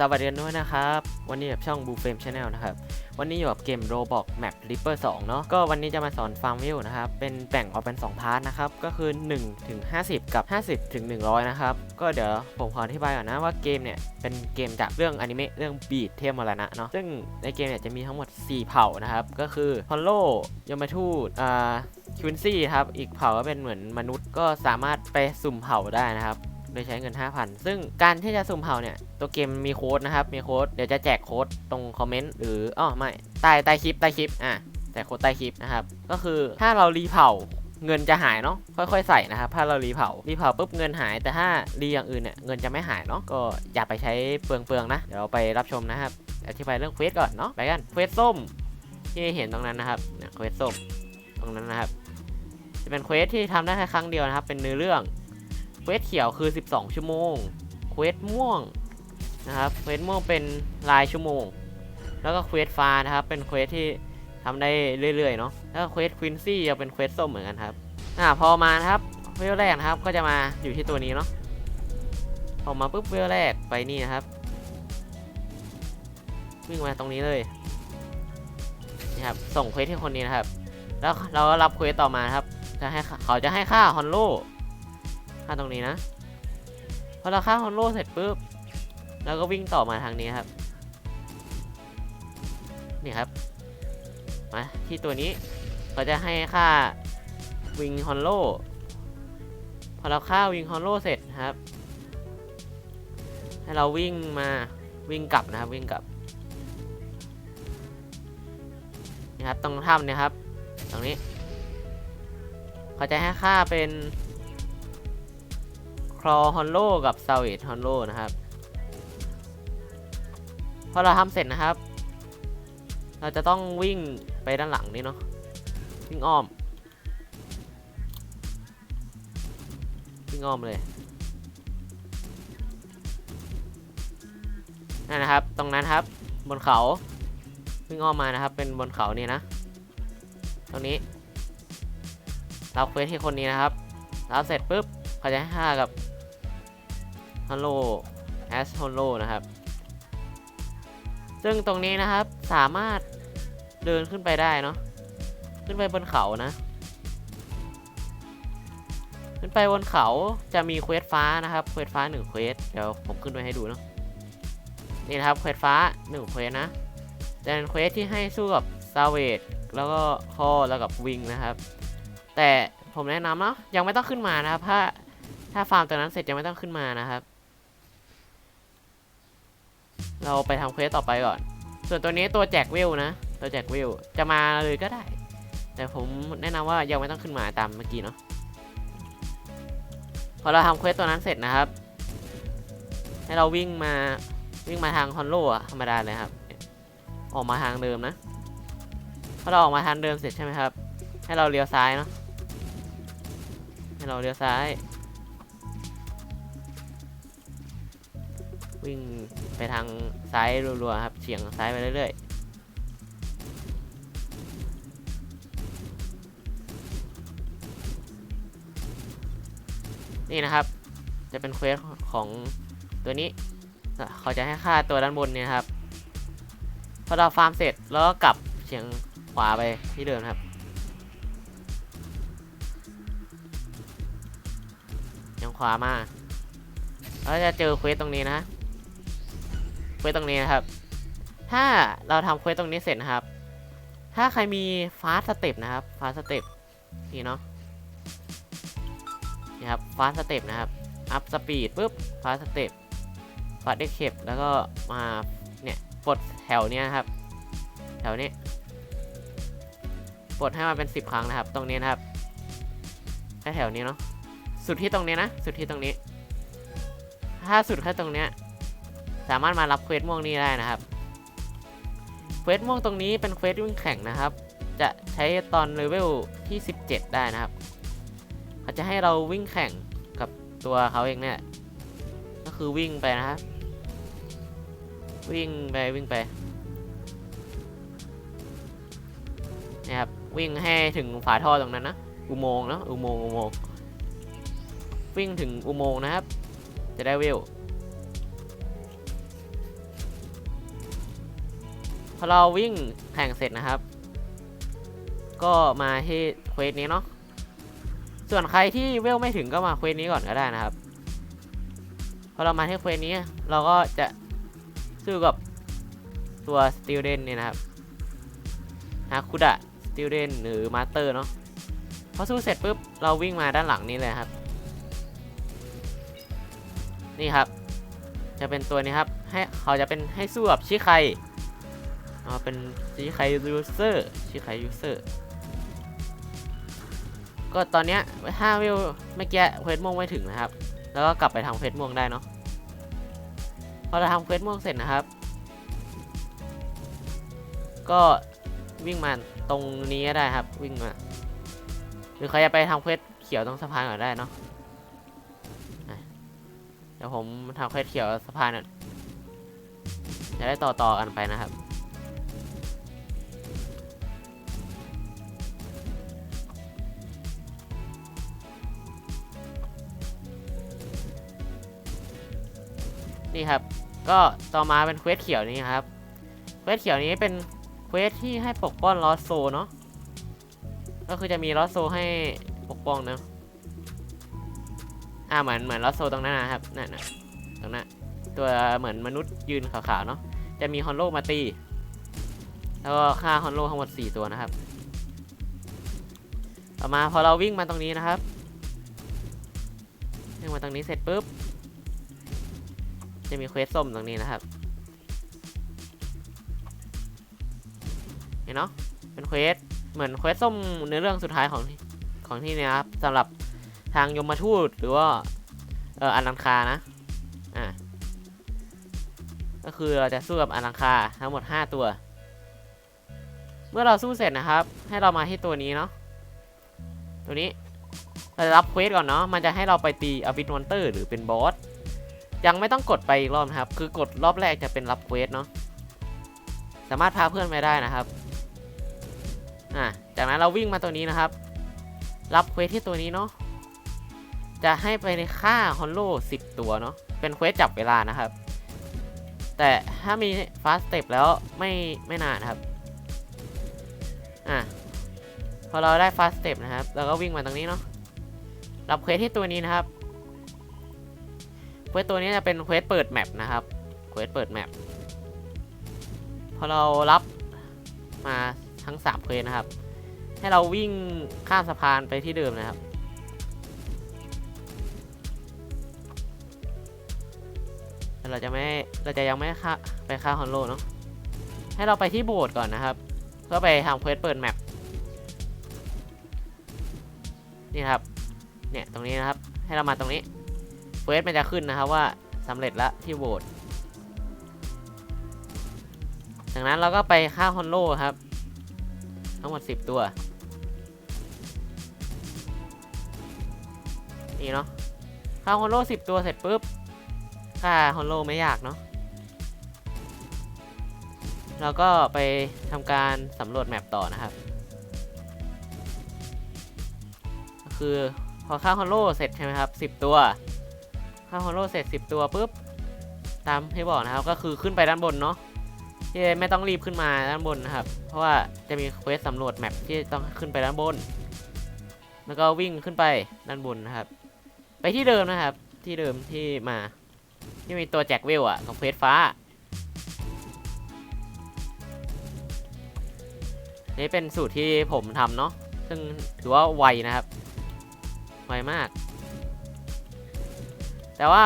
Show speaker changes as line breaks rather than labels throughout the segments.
สวัสดีกันด้วยนะครับ วันนี้กับช่อง Blue Frame Channel นะครับ วันนี้อยู่กับเกม Roblox Map Reaper 2 เนาะก็วันนี้จะมาสอน Farm View นะครับ เป็นแบ่งออกเป็น 2 พาร์ทนะครับ ก็คือ 1 ถึง 50 กับ 50 ถึง 100 นะครับ ก็เดี๋ยวผมขออธิบายก่อนนะว่าเกมเนี่ย เป็นเกมจากเรื่องอนิเมะเรื่อง Beat เทพมรณะเนาะซึ่งในเกมเนี่ยจะมีทั้งหมด 4 เผ่านะครับ ก็คือฮอลโลยมทูตอ่าคิวินซี่ครับอีกเผ่าก็เป็นเหมือนมนุษย์ก็สามารถไปสุ่มเผ่าได้นะครับ โดยใช้เงิน 5,000 ซึ่งการที่จะสุ่มเผ่าเนี่ย ตัวเกมมีโค้ดนะครับ มีโค้ด เดี๋ยวจะแจกโค้ดตรงคอมเมนต์หรืออ๋อไม่ ใต้ใต้คลิปใต้คลิป อะแจกโค้ดใต้คลิปนะครับ ก็คือถ้าเรารีเผาเงินจะหายเนาะค่อยๆใส่นะครับถ้าเรารีเผารีเผาปุ๊บเงินหายแต่ถ้ารีอย่างอื่นเนี่ยเงินจะไม่หายเนาะก็อย่าไปใช้เปลืองๆนะ เดี๋ยวเราไปรับชมนะครับอธิบายเรื่องเควสก่อนเนาะไปกันเควสส้มที่เห็นตรงนั้นนะครับเนี่ยเควสส้มตรงนั้นนะครับ จะเป็นเควสที่ทำได้แค่ครั้งเดียวนะครับ เป็นเนื้อเรื่อง เควสเขียวคือ 12 ชั่วโมงเควสม่วงนะครับเควสม่วงเป็นรายชั่วโมง แล้วก็เควสฟ้านะครับ เป็นเควสที่ทำได้เรื่อยๆเนาะ แล้วก็เควสควินซี่จะเป็นเควสส้มเหมือนกันครับ อ่าพอมานะครับเวลแรกนะครับก็จะมาอยู่ที่ตัวนี้เนาะพอมาปุ๊บเวลแรกไปนี่นะครับวิ่งมาตรงนี้เลยนี่ครับส่งเควสที่คนนี้นะครับ แล้วเราก็รับเควสต่อมาครับจะให้เขาจะให้ค่าฮอนโล ค่าตรงนี้นะ พอเราค่าฮอนโลเสร็จปุ๊บเราก็วิ่งต่อมาทางนี้ครับ นี่ครับ มาที่ตัวนี้เขาจะให้ค่าวิงฮอนโลพอเราค่าวิงฮอนโลเสร็จครับ ให้เราวิ่งมาวิ่งกลับนะครับวิ่งกลับนี่ครับตรงถ้ำเนี่ยครับ ตรงนี้ เขาจะให้ค่าเป็น ลอฮอนโลกับซาเวตฮอนโลนะครับ พอเราทำเสร็จนะครับ เราจะต้องวิ่งไปด้านหลังนี่เนาะวิ่งอ้อม วิ่งอ้อมเลยนั่นนะครับ ตรงนั้นครับ บนเขาวิ่งอ้อมมานะครับ เป็นบนเขานี่นะ ตรงนี้ เรับเควสที่คนนี้นะครับรับเสร็จปุ๊บเขาจะให้ค่ากับ ฮัลโหลแอสฮัลโหลนะครับ ซึ่งตรงนี้นะครับสามารถเดินขึ้นไปได้เนาะขึ้นไปบนเขานะ ขึ้นไปบนเขาจะมีเควสฟ้านะครับเควสฟ้าหนึ่งเควสเดี๋ยวผมขึ้นไปให้ดูเนาะนี่นะครับเควสฟ้าหนึ่งเควสนะจะเป็นเควสที่ให้สู้กับซาเวดแล้วก็คอแล้วกับวิงนะครับ แต่ผมแนะนำเนาะยังไม่ต้องขึ้นมานะครับ ถ้าถ้าฟาร์มตัวนั้นเสร็จยังไม่ต้องขึ้นมานะครับ เราไปทำเควสต่อไปก่อน ส่วนตัวนี้ตัวแจกวิวนะ ตัวแจกวิวจะมาเลยก็ได้ แต่ผมแนะนำว่ายังไม่ต้องขึ้นมาตามเมื่อกี้เนาะ พอเราทำเควสตัวนั้นเสร็จนะครับ ให้เราวิ่งมาวิ่งมาทางฮอนโลอะธรรมดาเลยครับ ออกมาทางเดิมนะ พอเราออกมาทางเดิมเสร็จใช่ไหมครับ ให้เราเลี้ยวซ้ายเนาะ ให้เราเลี้ยวซ้าย วิ่ง ไปทางซ้ายรัวๆครับเฉียงซ้ายไปเรื่อยๆ นี่นะครับ จะเป็นเควสของตัวนี้ เขาจะให้ค่าตัวด้านบนเนี่ยครับ พอเราฟาร์มเสร็จแล้วก็กลับเฉียงขวาไปที่เดิมครับ ยังขวามา แล้วจะเจอเควสตรงนี้นะ วสตรงนี้นะครับ ถ้าเราทำเควสตรงนี้เสร็จนะครับ ถ้าใครมีฟาสสเต็ปนะครับฟาสสเต็ปนี่เนาะนี่ครับฟาสสเต็ปนะครับอัพสปีดปุ๊บฟาสสเต็ปฟาสเด็กเข็บแล้วก็มาเนี่ยปลดแถวเนี้ยครับ แถวนี้ปลดให้มาเป็น 10 ครั้งนะครับ ตรงนี้นะครับแค่แถวนี้เนาะสุดที่ตรงนี้นะ สุดที่ตรงนี้ ถ้าสุดแค่ตรงเนี้ย สามารถมารับเควสม่วงนี้ได้นะครับเควสม่วงตรงนี้เป็นเควสวิ่งแข่งนะครับ จะใช้ตอนเลเวลที่ 17 ได้นะครับ เขาจะให้เราวิ่งแข่งกับตัวเขาเองเนี่ยก็คือวิ่งไปนะครับวิ่งไปวิ่งไปนี่ครับวิ่งให้ถึงฝาท่อตรงนั้นนะอุโมงค์เนอะอุโมงค์อุโมงค์วิ่งถึงอุโมงค์นะครับ จะได้เวิว พอเราวิ่งแข่งเสร็จนะครับ ก็มาที่เควสนี้เนาะส่วนใครที่เวลไม่ถึงก็มาเควสนี้ก่อนก็ได้นะครับพอเรามาที่เควสนี้เราก็จะสู้กับตัวสติลเดนเนี่ยนะครับฮาคุดะสติลเดนหรือมาสเตอร์เนาะพอสู้เสร็จปุ๊บเราวิ่งมาด้านหลังนี้เลยครับ นี่ครับ จะเป็นตัวนี้ครับ ให้เขาจะเป็นให้สู้กับชิไค เอาเป็นชิไคยูเซอร์ชิไคยูเซอร์ก็ตอนเนี้ยถ้าวิวเมื่อกี้เควสม่วงไม่ถึงนะครับ แล้วก็กลับไปทำเควสม่วงได้เนาะพอเราทำเควสม่วงเสร็จนะครับ ก็วิ่งมาตรงนี้ก็ได้ครับ วิ่งมาหรือใครจะไปทำเควสเขียวตรงสะพานก่อนได้เนาะเดี๋ยวผมทำเควสเขียวสะพานน่ะจะได้ต่อต่อๆกันไปนะครับ นี่ครับ ก็ต่อมาเป็นเควสเขียวนี้ครับ เควสเขียวนี้เป็นเควสที่ให้ปกป้องลอสโซเนาะ ก็คือจะมีลอสโซให้ปกป้องเนาะอ่าเหมือนเหมือนลอสโซตรงนั้นนะครับ นั่นนะตรงนั้น ตัวเหมือนมนุษย์ยืนขาวๆเนาะ จะมีฮอนโลมาตี แล้วก็ฆ่าฮอนโลทั้งหมด 4 ตัวนะครับ ต่อมาพอเราวิ่งมาตรงนี้นะครับวิ่งมาตรงนี้เสร็จปุ๊บ จะมีเควสส้มตรงนี้นะครับ เห็นเนาะ เป็นเควส เหมือนเควสส้มในเรื่องสุดท้ายของของที่เนี่ยครับสำหรับทางยมทูตหรือว่าเอออนันคานะ อ่า ก็คือเราจะสู้กับอนันคาทั้งหมด 5 ตัว เมื่อเราสู้เสร็จนะครับ ให้เรามาที่ตัวนี้เนาะ ตัวนี้เราจะรับเควสก่อนเนาะ มันจะให้เราไปตีอบิทมอนเตอร์หรือเป็นบอส ยังไม่ต้องกดไปอีกรอบนะครับ คือกดรอบแรกจะเป็นรับเควสเนาะ สามารถพาเพื่อนไปได้นะครับ อ่า จากนั้นเราวิ่งมาตัวนี้นะครับ รับเควสที่ตัวนี้เนาะ จะให้ไปในค่าฮอนโล10ตัวเนาะ เป็นเควสจับเวลานะครับ แต่ถ้ามีฟาสเต็ปแล้วไม่ไม่นานครับ อะพอเราได้ฟาสเต็ปนะครับ เราก็วิ่งมาตรงนี้เนาะ รับเควสที่ตัวนี้นะครับ วสตัวนี้จะเป็นเควสเปิดแมปนะครับเควสเปิดแมปพอเรารับมาทั้ง3เควสนะครับ ให้เราวิ่งข้ามสะพานไปที่เดิมนะครับ เราจะไม่เราจะยังไม่ค่าไปค่าฮอนโลเนาะให้เราไปที่โบสถ์ก่อนนะครับ เพื่อไปทำเควสเปิดแมปนี่ครับ เนี่ยตรงนี้นะครับ ให้เรามาตรงนี้ ควสมันจะขึ้นนะครับว่าสำเร็จแล้วที่โบสถ์จากนั้นเราก็ไปค่าฮอนโลครับ ทั้งหมด 10 ตัว นี่เนาะค่าฮอนโล10 ตัวเสร็จปุ๊บค่าฮอนโลไม่ยากเนาะเราก็ไปทำการสำรวจแมปต่อนะครับ คือพอค่าฮอนโลเสร็จใช่ไหมครับ 10 ตัว ค่าฮอนโลเสร็จ10 ตัวปุ๊บ ตามที่บอกนะครับ ก็คือขึ้นไปด้านบนเนาะที่ไม่ต้องรีบขึ้นมาด้านบนนะครับ เพราะว่าจะมีเควสสำรวจแมปที่ต้องขึ้นไปด้านบน แล้วก็วิ่งขึ้นไปด้านบนนะครับ ไปที่เดิมนะครับ ที่เดิมที่มาที่มีตัวแจ็คเวลอะของเควสฟ้านี่เป็นสูตรที่ผมทำเนาะ ซึ่งถือว่าไวนะครับ ไวมาก แต่ว่า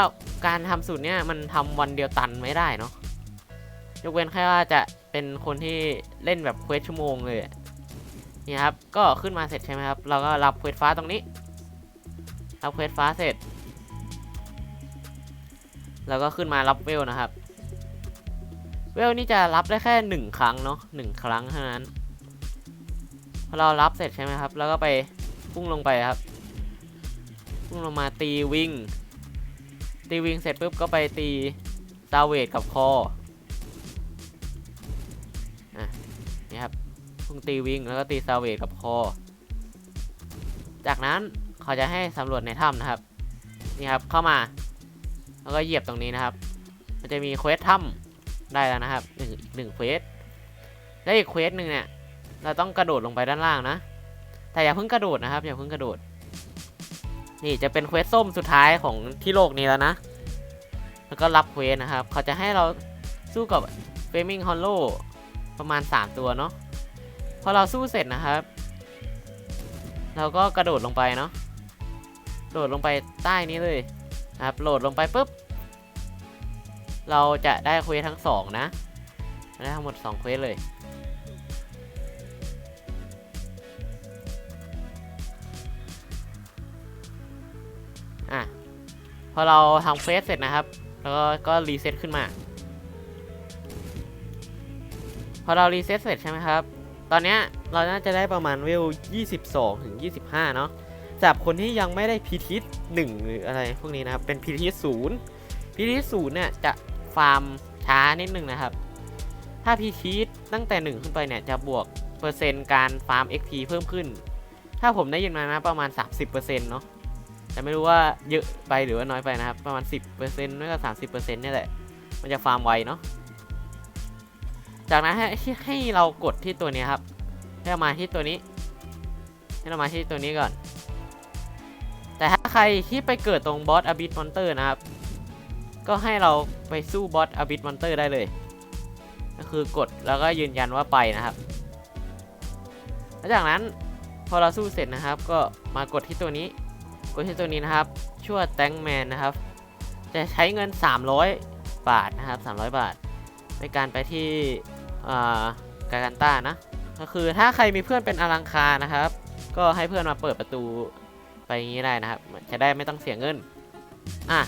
การทำสูตรเนี้ยมันทำวันเดียวตันไม่ได้เนาะยกเว้นแค่ว่าจะเป็นคนที่เล่นแบบเควสชั่วโมงเลยนี่ครับก็ขึ้นมาเสร็จใช่ไหมครับ เราก็รับเควสฟ้าตรงนี้รับเควสฟ้าเสร็จแล้วก็ขึ้นมารับเวลนะครับ เวลนี่จะรับได้แค่หนึ่งครั้งเนาะหนึ่งครั้งเท่านั้นพอเรารับเสร็จใช่ไหมครับ แล้วก็ไปพุ่งลงไปครับ พุ่งลงมาตีวิง ตีวิงเสร็จปุ๊บก็ไปตีซาเวดกับคอนี่ครับพุ่งตีวิงแล้วก็ตีซาเวดกับคอ จากนั้นเขาจะให้สำรวจในถ้ำนะครับ นี่ครับเข้ามา แล้วก็เหยียบตรงนี้นะครับ มันจะมีเควสถ้ำได้แล้วนะครับหนึ่งหนึ่งเควสและอีกเควสหนึ่งเนี่ยเราต้องกระโดดลงไปด้านล่างนะ แต่อย่าเพิ่งกระโดดนะครับอย่าเพิ่งกระโดด นี่จะเป็นเควสส้มสุดท้ายของที่โลกนี้แล้วนะ แล้วก็รับเควสนะครับ เขาจะให้เราสู้กับเฟมิงฮอลโลประมาณ 3 ตัวเนาะ พอเราสู้เสร็จนะครับ เราก็กระโดดลงไปเนาะ โดดลงไปใต้นี้เลยนะครับ โหลดลงไปปุ๊บ เราจะได้เควสทั้งสองนะ ได้ทั้งหมด2เควสเลย พอเราทำเควสเสร็จนะครับ แล้วก็ก็รีเซ็ตขึ้นมา พอเรารีเซ็ตเสร็จใช่ไหมครับ ตอนนี้เราน่าจะได้ประมาณเวล 22 ถึง 25 เนาะสำหรับคนที่ยังไม่ได้พีทิส1หรืออะไรพวกนี้นะครับ เป็นพีทิส0พีทิส0เนี่ยจะฟาร์มช้านิดนึงนะครับ ถ้าพีทิสตั้งแต่ 1 ขึ้นไปเนี่ยจะบวกเปอร์เซ็นต์การฟาร์ม XP เพิ่มขึ้น ถ้าผมได้ยินมานะประมาณ 30%เนาะ แต่ไม่รู้ว่าเยอะไปหรือว่าน้อยไปนะครับ ประมาณ 10%ไม่ก็ 30%นี่แหละ มันจะฟาร์มไวเนาะจากนั้นให้ให้ให้เรากดที่ตัวนี้ครับ ให้เรามาที่ตัวนี้ ให้เรามาที่ตัวนี้ก่อน แต่ถ้าใครที่ไปเกิดตรงบอสอบิทมอนเตอร์นะครับ ก็ให้เราไปสู้บอสอบิทมอนเตอร์ได้เลย ก็คือกดแล้วก็ยืนยันว่าไปนะครับแล้วจากนั้นพอเราสู้เสร็จนะครับ ก็มากดที่ตัวนี้ กดที่ตัวนี้นะครับชั่วแตงแมนนะครับ จะใช้เงิน 300 บาทนะครับ 300 บาท ในการไปที่กาการต้านะ ก็คือถ้าใครมีเพื่อนเป็นอลังคานะครับ ก็ให้เพื่อนมาเปิดประตูไปอย่างนี้ได้นะครับ จะได้ไม่ต้องเสียเงิน อะ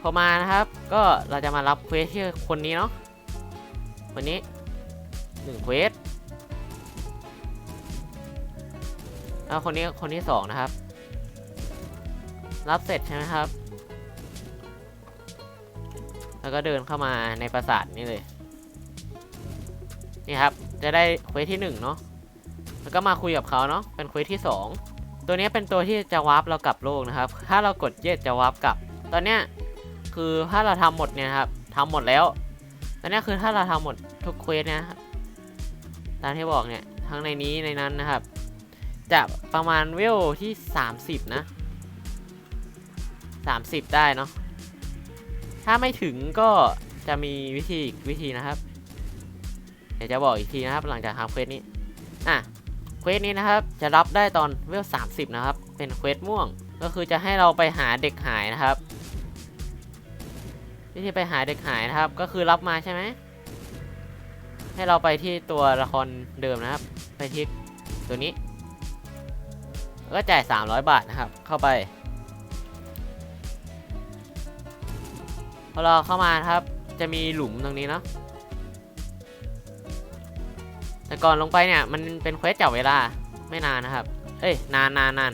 พอมานะครับ ก็เราจะมารับเควสที่คนนี้เนาะคนนี้หนึ่งเควสแล้วคนนี้คนที่สองนะครับ รับเสร็จใช่ไหมครับ แล้วก็เดินเข้ามาในปราสาทนี่เลย นี่ครับ จะได้เควสที่หนึ่งเนาะ แล้วก็มาคุยกับเขาเนาะ เป็นเควสที่สองตัวนี้เป็นตัวที่จะวาร์ปเรากลับโลกนะครับ ถ้าเรากดเย็ดจะวาร์ปกลับ ตอนเนี้ยคือถ้าเราทำหมดเนี่ยครับทำหมดแล้ว ตอนนี้คือถ้าเราทำหมดทุกเควสเนะตามที่บอกเนี่ย ทั้งในนี้ในนั้นนะครับ จะประมาณเวลที่ 30 นะ 30 ได้เนาะถ้าไม่ถึงก็จะมีวิธีอีกวิธีนะครับ เดี๋ยวจะบอกอีกทีนะครับหลังจากทำเควสนี้อะเควสนี้นะครับจะรับได้ตอนเวล30 นะครับ เป็นเควสม่วงก็คือจะให้เราไปหาเด็กหายนะครับ วิธีไปหาเด็กหายนะครับ ก็คือรับมาใช่ไหมให้เราไปที่ตัวละครเดิมนะครับ ไปที่ตัวนี้ ก็จ่าย 300 บาทนะครับ เข้าไป พอเราเข้ามาครับ จะมีหลุมตรงนี้เนาะแต่ก่อนลงไปเนี่ยมันเป็นเควสจับเวลาไม่นานนะครับ เอ้ยนานนานนาน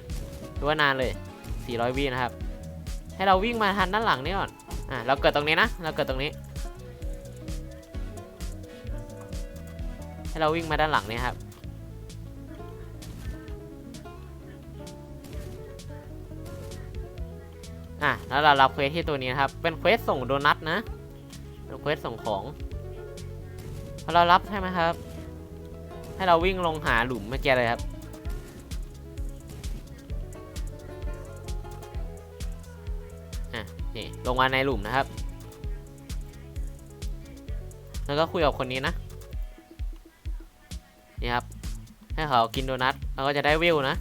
หรือว่านานเลย 400 วินะครับ ให้เราวิ่งมาทันด้านหลังนี่ก่อน อะเราเกิดตรงนี้นะ เราเกิดตรงนี้ ให้เราวิ่งมาด้านหลังนี่ครับ อะแล้วเรารับเควสที่ตัวนี้นะครับ เป็นเควสส่งโดนัทนะเป็นเควสส่งของพอเรารับใช่ไหมครับ ให้เราวิ่งลงหาหลุมเมื่อกี้เลยครับ อะนี่ลงมาในหลุมนะครับ แล้วก็คุยกับคนนี้นะ นี่ครับ ให้เขากินโดนัทเราก็จะได้วิวนะ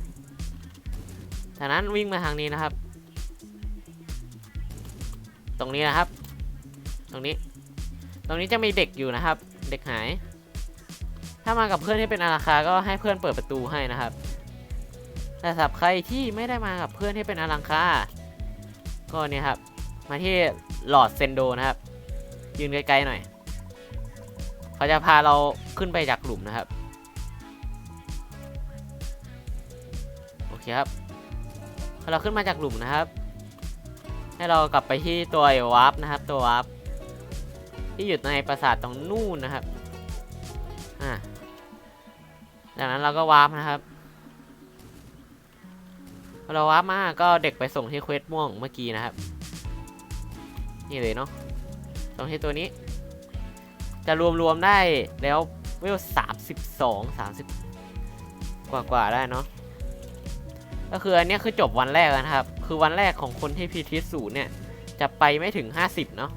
จากนั้นวิ่งมาทางนี้นะครับ ตรงนี้นะครับ ตรงนี้ ตรงนี้จะมีเด็กอยู่นะครับ เด็กหาย ถ้ามากับเพื่อนที่เป็นอาราคา ก็ให้เพื่อนเปิดประตูให้นะครับ แต่สำหรับใครที่ไม่ได้มากับเพื่อนที่เป็นอารังคา ก็เนี่ยครับ มาที่หลอดเซนโดนะครับ ยืนไกลๆหน่อย เขาจะพาเราขึ้นไปจากหลุมนะครับ โอเคครับพอเราขึ้นมาจากหลุมนะครับ ให้เรากลับไปที่ตัววาร์ปนะครับ ตัววาร์ปที่อยู่ในปราสาทตรงนู่นนะครับอ่าจากนั้นเราก็วาร์ปนะครับพอเราวาร์ปมาก็เด็กไปส่งที่เควสม่วงเมื่อกี้นะครับ นี่เลยเนาะตรงที่ตัวนี้ จะรวมๆได้แล้วเวลสามสิบสองสามสิบกว่ากว่าๆได้เนาะก็คืออันนี้คือจบวันแรกนะครับ คือวันแรกของคนที่พีทีศูนย์เนี่ย จะไปไม่ถึง 50 เนาะ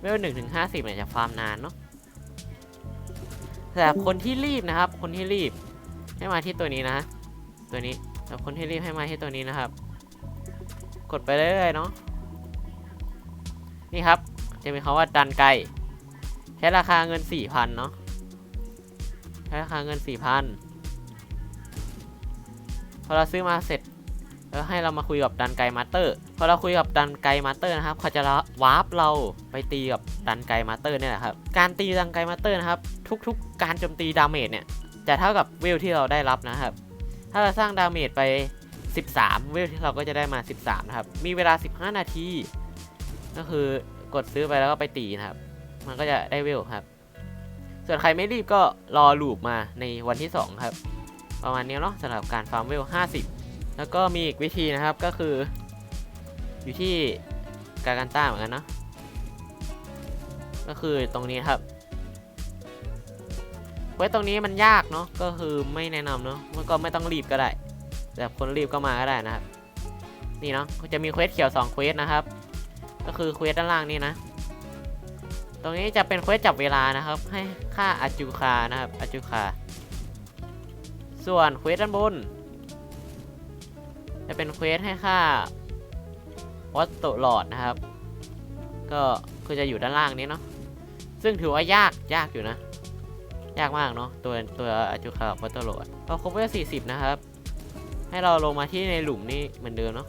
เวลหนึ่งถึงห้าสิบเนี่ยจะฟาร์มนานเนาะแต่คนที่รีบนะครับ คนที่รีบให้มาที่ตัวนี้นะ ตัวนี้แต่คนที่รีบให้มาที่ตัวนี้นะครับ กดไปเรื่อยๆเนาะนี่ครับ จะมีคำว่าดันไกลใช้ราคาเงิน4,000เนาะใช้ราคาเงิน4,000พอเราซื้อมาเสร็จ แล้วให้เรามาคุยกับดันไกมาสเตอร์พอเราคุยกับดันไกมาสเตอร์นะครับเขาจะวาร์ปเราไปตีกับดันไกมาสเตอร์เนี่ยแหละครับการตีดันไกมาสเตอร์นะครับทุกๆ การโจมตีดาเมจเนี่ยจะเท่ากับเวลที่เราได้รับนะครับ ถ้าเราสร้างดาเมจไป 13 เวลที่เราก็จะได้มา 13 นะครับ มีเวลา 15 นาที ก็คือกดซื้อไปแล้วก็ไปตีนะครับ มันก็จะได้เวลครับ ส่วนใครไม่รีบก็รอลูปมาในวันที่ 2 ครับ ประมาณนี้เนาะสำหรับการฟาร์มเวล 50 แล้วก็มีอีกวิธีนะครับก็คือ อยู่ที่กากันต้าเหมือนกันเนาะก็คือตรงนี้ครับ ไว้ตรงนี้มันยากเนาะก็คือไม่แนะนำเนาะมันก็ไม่ต้องรีบก็ได้ แต่คนรีบก็มาก็ได้นะครับ นี่เนาะจะมีเควสเขียว2เควสนะครับ ก็คือเควสด้านล่างนี่นะ ตรงนี้จะเป็นเควสจับเวลานะครับ ให้ค่าอาจูคานะครับอาจูคาส่วนเควสด้านบน จะเป็นเควสให้ค่าวัตถุหลอดนะครับ ก็คือจะอยู่ด้านล่างนี้เนาะซึ่งถือว่ายากยากอยู่นะ ยากมากเนาะตัวตัวอาจูคาวัตถุหลอดเราครบเวลสี่สิบนะครับ ให้เราลงมาที่ในหลุมนี่เหมือนเดิมเนาะ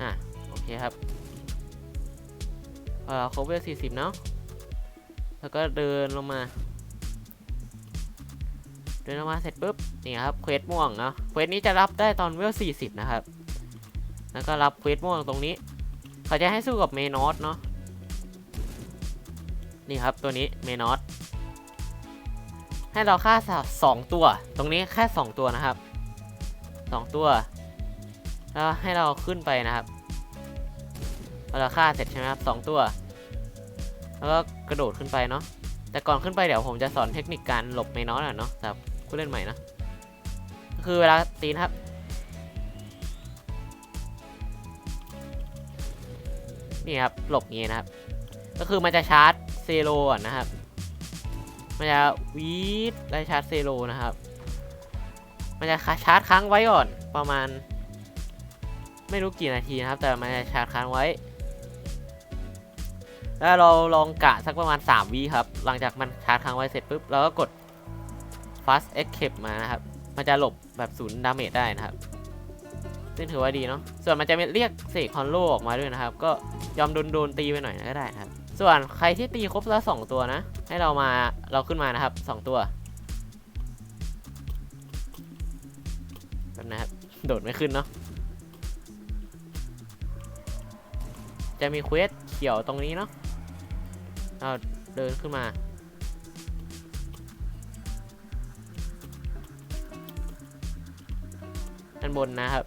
อะโอเคครับพอเราครบเวลสี่สิบเนาะแล้วก็เดินลงมา ดินออกมาเสร็จปุ๊บนี่ครับเควสม่วงเนาะเควสนี้จะรับได้ตอนเวล40 นะครับ แล้วก็รับเควสม่วงตรงนี้ เขาจะให้สู้กับเมนอสเนาะนี่ครับตัวนี้เมนอสให้เราฆ่าสองตัว ตรงนี้แค่2ตัวนะครับ2ตัวแล้วให้เราขึ้นไปนะครับพอเราฆ่าเสร็จใช่ไหมครับสองตัว แล้วก็กระโดดขึ้นไปเนาะแต่ก่อนขึ้นไปเดี๋ยวผมจะสอนเทคนิคการหลบเมนอสอะเนาะสำหรับ ผู้เล่นใหม่นะ คือเวลาตีนะครับ นี่ครับ หลบงี้นะครับ ก็คือมันจะชาร์จเซโลก่นะครับ มันจะวีดไล่ชาร์จเซโลนะครับ มันจะชาร์จค้างไว้ก่อนประมาณ ไม่รู้กี่นาทีนะครับ แต่มันจะชาร์จค้างไว้แล้วเราลองกะสักประมาณ 3วิครับ หลังจากมันชาร์จค้างไว้เสร็จปุ๊บเราก็กด fast escape มานะครับ มันจะหลบแบบศูนย์ดาเมจได้นะครับ ซึ่งถือว่าดีเนาะ ส่วนมันจะเรียกเสกคอนโลออกมาด้วยนะครับ ก็ยอมโดนโดนตีไปหน่อยก็ได้นะครับ ส่วนใครที่ตีครบแล้วสองตัวนะ ให้เรามาเราขึ้นมานะครับสองตัวแบบนะครับ โดดไม่ขึ้นเนาะ จะมีเควสเขียวตรงนี้เนาะ เราเดินขึ้นมา ด้นบนนะครับ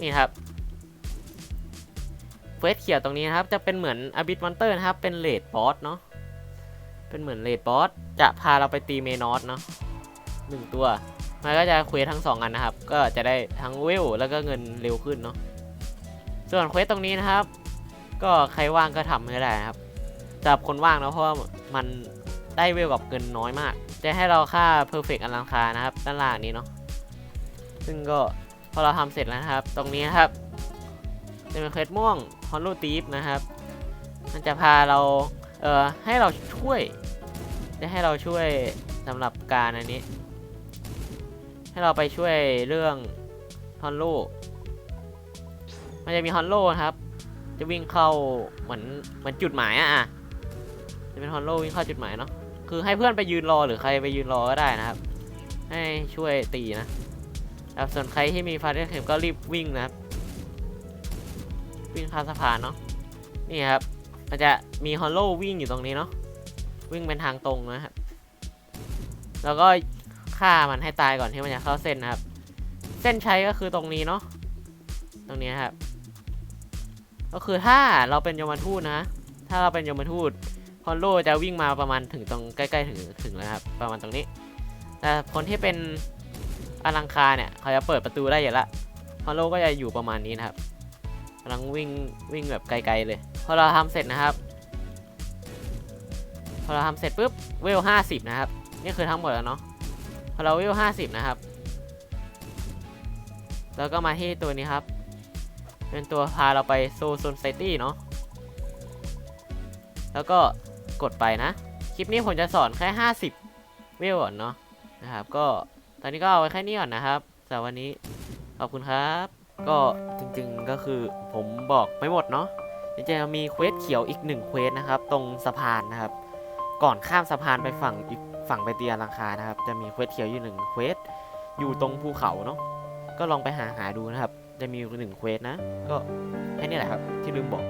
นี่ครับเควสเขียวตรงนี้นะครับ จะเป็นเหมือนอบิทมอนเตอร์นะครับ เป็นเลดบอสเนาะเป็นเหมือนเลดบอสจะพาเราไปตีเมนอสเนาะหนึ่งตัวมันก็จะเควสทั้งสองอันนะครับ ก็จะได้ทั้งเวลแล้วก็เงินเร็วขึ้นเนาะส่วนเควสตรงนี้นะครับ ก็ใครว่างก็ทำก็ได้นะครับสำหรับคนว่างนะเพราะว่ามัน ได้เวลกับเงินน้อยมาก จะให้เราค่า perfect อลังคานะครับ ด้านล่างนี้เนาะซึ่งก็พอเราทำเสร็จแล้วนะครับ ตรงนี้นะครับ จะเป็นเควสม่วงฮอนลูตีฟนะครับ มันจะพาเราเอ่อให้เราช่วย จะให้เราช่วยสำหรับการอันนี้ ให้เราไปช่วยเรื่องฮอนโลมันจะมีฮอนโลครับ จะวิ่งเข้าเหมือนเหมือนจุดหมายอะ่ะจะเป็นฮอนโลวิ่งเข้าจุดหมายเนาะ คือให้เพื่อนไปยืนรอหรือใครไปยืนรอก็ได้นะครับ ให้ช่วยตีนะครับส่วนใครที่มีฟาเดอร์เข็มก็รีบวิ่งนะครับ วิ่งข้ามสะพานเนาะนี่ครับมันจะมีฮอลโลวิ่งอยู่ตรงนี้เนาะวิ่งเป็นทางตรงนะครับแล้วก็ฆ่ามันให้ตายก่อนที่มันจะเข้าเส้นนะครับ เส้นใชัยก็คือตรงนี้เนาะตรงนี้ครับ ก็คือถ้าเราเป็นยมทูตนะ ถ้าเราเป็นยมทูต ฮอนโลจะวิ่งมาประมาณถึงตรงใกล้ๆถึงถึงแล้วครับ ประมาณตรงนี้ แต่คนที่เป็นอลังคาเนี่ย เขาจะเปิดประตูได้อยู่ละฮอนโลก็จะอยู่ประมาณนี้นะครับกำลังวิ่งวิ่งแบบไกลๆเลย พอเราทำเสร็จนะครับ พอเราทำเสร็จปุ๊บเวลห้าสิบนะครับ นี่คือทั้งหมดแล้วเนาะ พอเราเวลห้าสิบนะครับ แล้วก็มาที่ตัวนี้ครับ เป็นตัวพาเราไปโซโซนไซตี้เนาะ แล้วก็ กดไปนะ คลิปนี้ผมจะสอนแค่ 50 เวลก่อนเนาะนะครับ ก็ตอนนี้ก็เอาไว้แค่นี้ก่อนนะครับสำหรับวันนี้ขอบคุณครับ ก็จริงๆก็คือผมบอกไม่หมดเนาะจริงๆมีเควสเขียวอีกหนึ่งเควสนะครับ ตรงสะพานนะครับ ก่อนข้ามสะพานไปฝั่งอีกฝั่งไปเตียรังคานะครับ จะมีเควสเขียวอยู่หนึ่งเควสอยู่ตรงภูเขาเนาะก็ลองไปหาหาดูนะครับ จะมีหนึ่งเควสนะ ก็แค่นี้แหละครับที่ลืมบอก